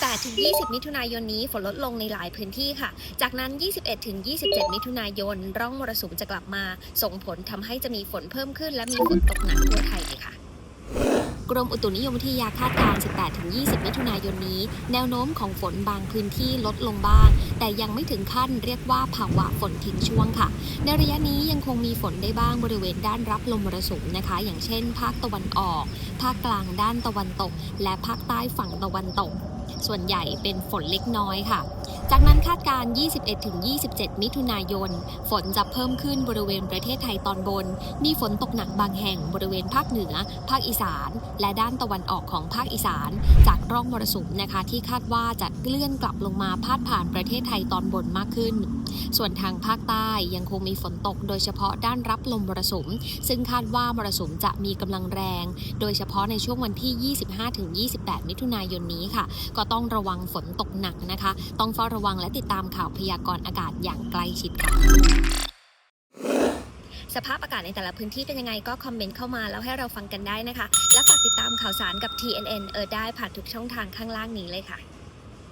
18-20 มิถุนายนนี้ฝนลดลงในหลายพื้นที่ค่ะ จากนั้น 21-27 มิถุนายน ร่องมรสุมจะกลับมา ส่งผลทำให้จะมีฝนเพิ่มขึ้น และมีฝนตกหนักทั่วไทยเลยค่ะกรมอุตุนิยมวิทยาคาดการณ์ 18-20 มิถุนายนนี้ แนวโน้มของฝนบางพื้นที่ลดลงบ้าง แต่ยังไม่ถึงขั้นเรียกว่าภาวะฝนทิ้งช่วงค่ะ ในระยะนี้ยังคงมีฝนได้บ้างบริเวณด้านรับลมมรสุมนะคะ อย่างเช่น ภาคตะวันออก ภาคกลางด้านตะวันตก และภาคใต้ฝั่งตะวันตก ส่วนใหญ่เป็นฝนเล็กน้อยค่ะ จากนั้นคาดการณ์21-27 มิถุนายน ฝนจะเพิ่มขึ้นบริเวณประเทศไทยตอนบน มีฝนตกหนักบางแห่งบริเวณภาคเหนือ ภาคอีสาน และด้านตะวันออกของภาคอีสาน จากร่องมรสุมนะคะที่คาดว่าจะเลื่อนกลับลงมาพาดผ่านประเทศไทยตอนบนมากขึ้น ส่วนทางภาคใต้ยังคงมีฝนตก โดยเฉพาะด้านรับลมมรสุม ซึ่งคาดว่ามรสุมจะมีกำลังแรง โดยเฉพาะในช่วงวันที่ 25-28 มิถุนายนนี้ค่ะก็ต้องระวังฝนตกหนักนะคะ ต้องเฝ้าระวังและติดตามข่าวพยากรณ์อากาศอย่างใกล้ชิดค่ะสภาพอากาศในแต่ละพื้นที่เป็นยังไงก็คอมเมนต์เข้ามาแล้วให้เราฟังกันได้นะคะ และฝากติดตามข่าวสารกับ TNN เออได้ผ่านทุกช่องทางข้างล่างนี้เลยค่ะ